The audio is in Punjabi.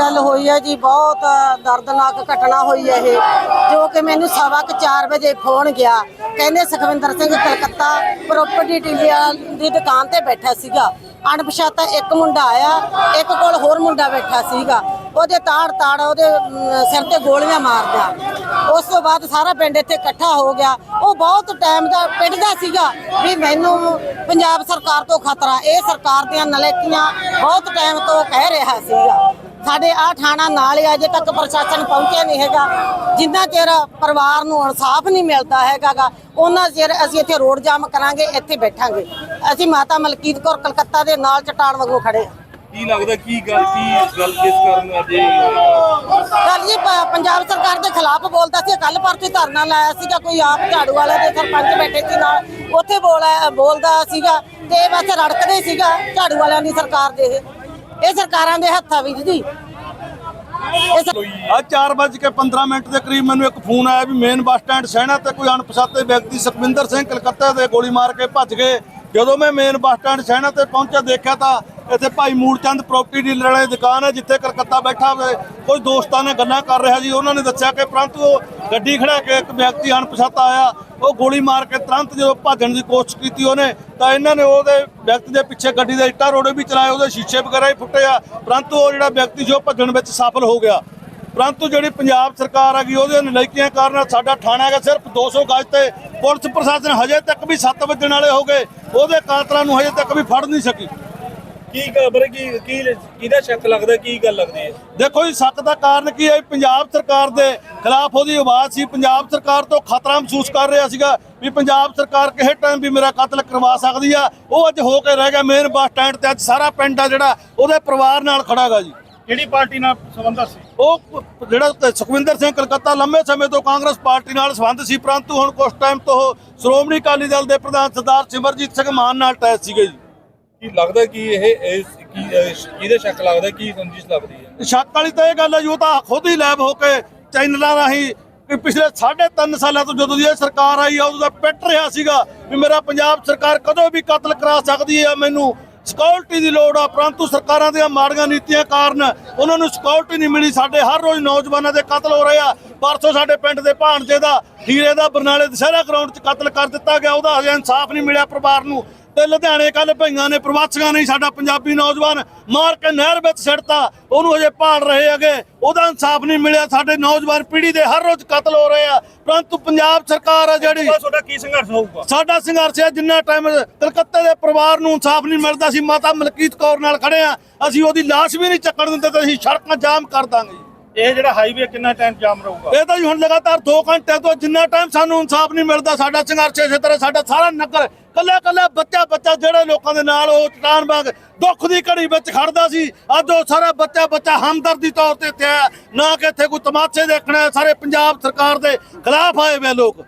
ਗੱਲ ਹੋਈ ਹੈ ਜੀ, ਬਹੁਤ ਦਰਦਨਾਕ ਘਟਨਾ ਹੋਈ ਹੈ ਇਹ, ਜੋ ਕਿ ਮੈਨੂੰ ਸਵਾ ਕੁ 4 ਵਜੇ ਫੋਨ ਗਿਆ। ਕਹਿੰਦੇ ਸੁਖਵਿੰਦਰ ਸਿੰਘ ਕਲਕੱਤਾ ਪ੍ਰਾਪਰਟੀ ਡੀਲਰ ਦੀ ਦੁਕਾਨ ਤੇ ਬੈਠਾ ਸੀਗਾ। ਅਣਪਛਾਤਾ ਇੱਕ ਮੁੰਡਾ ਆਇਆ, ਇੱਕ ਕੋਲ ਹੋਰ ਮੁੰਡਾ ਬੈਠਾ ਸੀਗਾ। ਉਹਦੇ ਤਾੜ ਤਾੜ ਉਹਦੇ ਸਿਰ ਤੇ ਗੋਲੀਆਂ ਮਾਰਦਾ। ਉਸ ਤੋਂ ਬਾਅਦ ਸਾਰਾ ਪਿੰਡ ਇੱਥੇ ਇਕੱਠਾ ਹੋ ਗਿਆ। ਉਹ ਬਹੁਤ ਟਾਈਮ ਦਾ ਪਿੱਟਦਾ ਸੀਗਾ ਵੀ ਮੈਨੂੰ ਪੰਜਾਬ ਸਰਕਾਰ ਤੋਂ ਖਤਰਾ, ਇਹ ਸਰਕਾਰ ਦੀਆਂ ਨਲੇਕੀਆਂ ਬਹੁਤ ਟਾਈਮ ਤੋਂ ਕਹਿ ਰਿਹਾ ਸੀਗਾ। ਸਾਡੇ ਆ ਥਾਣਾ ਨਾਲ ਹੀ ਅਜੇ ਤੱਕ ਪ੍ਰਸ਼ਾਸਨ ਪਹੁੰਚਿਆ ਨਹੀਂ ਹੈਗਾ। ਜਿੰਨਾ ਚਿਰ ਪਰਿਵਾਰ ਨੂੰ ਇਨਸਾਫ ਨਹੀਂ ਮਿਲਦਾ ਹੈਗਾਗਾ ਉਹਨਾਂ ਚਿਰ ਅਸੀਂ ਇੱਥੇ ਰੋਡ ਜਾਮ ਕਰਾਂਗੇ ਇੱਥੇ ਬੈਠਾਂਗੇ। ਅਸੀਂ ਮਾਤਾ ਮਲਕੀਤ ਕੌਰ ਕਲਕੱਤਾ ਦੇ ਨਾਲ ਚਟਾਨ ਵਾਂਗੂ ਖੜੇ ਕੀ ਲੱਗਦਾ ਕੀ ਗੱਲ ਕੀ ਗੱਲ ਕਿਸ ਕਾਰਨ ਅੱਜ ਕੱਲ ਜੀ ਪੰਜਾਬ ਸਰਕਾਰ ਦੇ ਖਿਲਾਫ ਬੋਲਦਾ ਸੀ ਕੱਲ ਪਰਚੀ ਧਰਨਾ ਲਾਇਆ ਸੀਗਾ ਕੋਈ ਆਪ ਝਾੜੂ ਵਾਲੇ ਦੇ ਸਰਪੰਚ ਬੈਠੇ ਸੀ ਨਾਲ। ਉੱਥੇ ਬੋਲਿਆ ਬੋਲਦਾ ਸੀਗਾ ਤੇ ਬਸ ਰੜਕਦੇ ਸੀਗਾ ਝਾੜੂ ਵਾਲਿਆਂ ਦੀ ਸਰਕਾਰ ਦੇ ਇਹ ਸਰਕਾਰਾਂ ਦੇ ਹੱਥਾਂ ਵਿੱਚ ਜੀ। ਇਹ ਸਰ- ਅੱਜ 4:15 ਮਿੰਟ ਦੇ ਕਰੀਬ ਮੈਨੂੰ ਇੱਕ ਫੋਨ ਆਇਆ ਵੀ ਮੇਨ ਬੱਸ ਸਟੈਂਡ ਸਹਿਣਾ ਤੇ ਕੋਈ ਅਣਪਛਾਤੇ ਵਿਅਕਤੀ ਸੁਖਵਿੰਦਰ ਸਿੰਘ ਕਲਕੱਤਾ ਦੇ ਗੋਲੀ ਮਾਰ ਕੇ ਭੱਜ ਗਏ। ਜਦੋਂ ਮੈਂ ਮੇਨ ਬੱਸ ਸਟੈਂਡ ਸਹਿਣਾ ਤੇ ਪਹੁੰਚਿਆ, ਦੇਖਿਆ ਤਾਂ ਇੱਥੇ ਭਾਈ ਮੂਲਚੰਦ ਪ੍ਰਾਪਰਟੀ ਡੀਲਰ ਵਾਲੀ ਦੁਕਾਨ ਹੈ, ਜਿੱਥੇ ਕਲਕੱਤਾ ਬੈਠਾ ਹੋਵੇ। ਕੋਈ ਦੋਸਤਾਂ ਨੇ ਗੱਲਾਂ ਕਰ ਰਿਹਾ ਜੀ ਉਹਨਾਂ ਨੇ ਦੱਸਿਆ ਕਿ ਪਰੰਤੂ ਉਹ ਗੱਡੀ ਖੜਾ ਕੇ ਇੱਕ ਵਿਅਕਤੀ ਅਣਪਛਾਤਾ ਆਇਆ। ਉਹ ਗੋਲੀ ਮਾਰ ਕੇ ਤੁਰੰਤ ਜਦੋਂ ਭੱਜਣ ਦੀ ਕੋਸ਼ਿਸ਼ ਕੀਤੀ ਉਹਨੇ, ਤਾਂ ਇਹਨਾਂ ਨੇ ਉਹਦੇ ਵਿਅਕਤੀ ਦੇ ਪਿੱਛੇ ਗੱਡੀ ਦੇ ਇੱਟਾਂ ਰੋੜੇ ਵੀ ਚਲਾਏ, ਉਹਦੇ ਸ਼ੀਸ਼ੇ ਵਗੈਰਾ ਹੀ ਫੁੱਟੇ ਆ। ਪਰੰਤੂ ਉਹ ਜਿਹੜਾ ਵਿਅਕਤੀ ਜੋ ਭੱਜਣ ਵਿੱਚ ਸਫਲ ਹੋ ਗਿਆ। ਪਰੰਤੂ ਜਿਹੜੀ ਪੰਜਾਬ ਸਰਕਾਰ ਹੈਗੀ ਉਹਦੇ ਨਲਾਇਕੀਆਂ ਕਾਰਨ ਸਾਡਾ ਥਾਣਾ ਹੈਗਾ, ਸਿਰਫ 200 ਗਜ ਤੇ ਪੁਲਿਸ ਪ੍ਰਸ਼ਾਸਨ ਹਜੇ ਤੱਕ ਵੀ 7 ਵਜਣ ਵਾਲੇ ਹੋ ਗਏ। ਉਹਦੇ ਕਾਤਲਾਂ ਨੂੰ ਹਜੇ ਤੱਕ ਵੀ ਫੜ ਨਹੀਂ ਸਕੀ। ਕੀ ਖਬਰ ਕੀ ਕੀ ਕਿਹਦਾ ਸ਼ੱਕ ਲੱਗਦਾ? ਕੀ ਗੱਲ ਲੱਗਦੀ ਹੈ? ਦੇਖੋ ਜੀ ਸ਼ੱਕ ਦਾ ਕਾਰਨ ਕੀ ਹੈ? ਪੰਜਾਬ ਸਰਕਾਰ ਦੇ ਖਿਲਾਫ ਉਹਦੀ ਆਵਾਜ਼ ਸੀ। ਪੰਜਾਬ ਸਰਕਾਰ ਤੋਂ ਖਤਰਾ ਮਹਿਸੂਸ ਕਰ ਰਿਹਾ ਸੀਗਾ ਵੀ ਪੰਜਾਬ ਸਰਕਾਰ ਕਿਸੇ ਟਾਈਮ ਵੀ ਮੇਰਾ ਕਤਲ ਕਰਵਾ ਸਕਦੀ ਆ। ਉਹ ਅੱਜ ਹੋ ਕੇ ਰਹਿ ਗਿਆ ਮੇਨ ਬੱਸ ਸਟੈਂਡ ਤੇ। ਅੱਜ ਸਾਰਾ ਪਿੰਡ ਆ ਜਿਹੜਾ ਉਹਦੇ ਪਰਿਵਾਰ ਨਾਲ ਖੜਾਗਾ ਜੀ। ਕਿਹੜੀ ਪਾਰਟੀ ਨਾਲ ਸੰਬੰਧਤ ਸੀ? ਉਹ ਜਿਹੜਾ ਸੁਖਵਿੰਦਰ ਸਿੰਘ ਕਲਕੱਤਾ ਲੰਮੇ ਸਮੇਂ ਤੋਂ ਕਾਂਗਰਸ ਪਾਰਟੀ ਨਾਲ ਸੰਬੰਧ ਸੀ ਪਰੰਤੂ ਹੁਣ ਕੁਝ ਟਾਈਮ ਤੋਂ ਉਹ ਸ਼੍ਰੋਮਣੀ ਅਕਾਲੀ ਦਲ ਦੇ ਪ੍ਰਧਾਨ ਸਰਦਾਰ ਸਿਮਰਜੀਤ ਸਿੰਘ ਮਾਨ ਨਾਲ ਟੈਸ ਸੀਗੇ ਜੀ। ਕੀ ਲੱਗਦਾ ਕਿ ਇਹ ਕੀ ਇਹ ਸ਼ੱਕ ਲੱਗਦਾ ਕੀ ਰੰਜਿਸ਼ ਲੱਗਦੀ ਹੈ? ਸ਼ੱਕ ਵਾਲੀ ਤਾਂ ਇਹ ਗੱਲ ਹੈ ਜੀ ਤਾਂ ਖੁਦ ਹੀ ਲੈਬ ਹੋ ਕੇ ਚੈਨਲਾਂ ਰਾਹੀਂ ਪਿਛਲੇ 3.5 ਸਾਲਾਂ ਤੋਂ ਜਦੋਂ ਦੀ ਇਹ ਸਰਕਾਰ ਆਈ ਆ, ਉਦੋਂ ਦਾ ਪਿੱਟ ਰਿਹਾ ਸੀਗਾ ਵੀ ਮੇਰਾ ਪੰਜਾਬ ਸਰਕਾਰ ਕਦੋਂ ਵੀ ਕਤਲ ਕਰਾ ਸਕਦੀ ਹੈ ਮੈਨੂੰ। ਸਿਕਿਉਰਿਟੀ ਦੀ ਲੋੜ ਆ, ਪਰੰਤੂ ਸਰਕਾਰਾਂ ਦੀਆਂ ਮਾੜੀਆਂ ਨੀਤੀਆਂ ਕਾਰਨ ਉਹਨਾਂ ਨੂੰ ਸਿਕਿਉਰਿਟੀ ਨਹੀਂ ਮਿਲੀ। ਸਾਡੇ ਹਰ ਰੋਜ਼ ਨੌਜਵਾਨਾਂ ਦੇ ਕਤਲ ਹੋ ਰਹੇ ਆ। ਪਰਸੋਂ ਸਾਡੇ ਪਿੰਡ ਦੇ ਭਾਣਜੇ ਦਾ, ਹੀਰੇ ਦਾ, ਬਰਨਾਲੇ ਦੁਸਹਿਰਾ ਗਰਾਊਂਡ 'ਚ ਕਤਲ ਕਰ ਦਿੱਤਾ ਗਿਆ। ਉਹਦਾ ਹਜੇ ਇਨਸਾਫ ਨਹੀਂ ਮਿਲਿਆ ਪਰਿਵਾਰ ਨੂੰ। ਤੇ ਲੁਧਿਆਣੇ ਕੱਲ ਭਈਆਂ ਨੇ ਪ੍ਰਵਾਸੀਆਂ ਨੇ ਸਾਡਾ ਪੰਜਾਬੀ ਨੌਜਵਾਨ ਮਾਰ ਕੇ ਨਹਿਰ ਵਿੱਚ ਸਿੱਟਤਾ। ਉਹਨੂੰ ਹਜੇ ਭਾਲ ਰਹੇ ਹੈਗੇ। ਉਹਦਾ ਇਨਸਾਫ ਨਹੀਂ ਮਿਲਿਆ। ਸਾਡੇ ਨੌਜਵਾਨ ਪੀੜ੍ਹੀ ਦੇ ਹਰ ਰੋਜ਼ ਕਤਲ ਹੋ ਰਹੇ ਆ। ਪਰੰਤੂ ਪੰਜਾਬ ਸਰਕਾਰ ਆ ਜਿਹੜੀ ਤੁਹਾਡਾ ਕੀ ਸੰਘਰਸ਼ ਹੋਊਗਾ? ਸਾਡਾ ਸੰਘਰਸ਼ ਹੈ ਜਿੰਨਾ ਟਾਈਮ ਕਲਕੱਤੇ ਦੇ ਪਰਿਵਾਰ ਨੂੰ ਇਨਸਾਫ ਨਹੀਂ ਮਿਲਦਾ ਸੀ ਮਾਤਾ ਮਲਕੀਤ ਕੌਰ ਨਾਲ ਖੜੇ ਆ। ਅਸੀਂ ਉਹਦੀ ਲਾਸ਼ ਵੀ ਨਹੀਂ ਚੱਕਣ ਦਿੰਦੇ ਤੇ ਅਸੀਂ ਸੜਕਾਂ ਜਾਮ ਕਰ ਦਾਂਗੇ ਇਹ ਜਿਹੜਾ ਹਾਈਵੇ ਕਿੰਨਾ ਟਾਈਮ ਜਾਮ ਰਹੂਗਾ? ਇਹ ਤਾਂ ਹੁਣ ਲਗਾਤਾਰ 2 ਘੰਟੇ ਤੋਂ ਜਿੰਨਾ ਟਾਈਮ ਸਾਨੂੰ ਇਨਸਾਫ ਨਹੀਂ ਮਿਲਦਾ ਸਾਡਾ ਸੰਘਰਸ਼ ਇਸੇ ਤਰ੍ਹਾਂ ਸਾਡਾ ਸਾਰਾ ਨਗਰ ਕੱਲਾ ਕੱਲਾ ਬੱਚਾ ਬੱਚਾ ਜਿਹੜੇ ਲੋਕਾਂ ਦੇ ਨਾਲ ਉਹ ਚਟਾਨ ਵਾਂਗ ਦੁੱਖ ਦੀ ਘੜੀ ਵਿੱਚ ਖੜਦਾ ਸੀ, ਅੱਜ ਉਹ ਸਾਰਾ ਬੱਚਾ ਬੱਚਾ ਹਮਦਰਦੀ ਤੌਰ ਤੇ ਇੱਥੇ ਆਇਆ ਨਾ ਕਿ ਇੱਥੇ ਕੋਈ ਤਮਾਸ਼ੇ ਦੇਖਣਾ ਸਾਰੇ ਪੰਜਾਬ ਸਰਕਾਰ ਦੇ ਖਿਲਾਫ ਆਏ ਵੇ ਲੋਕ।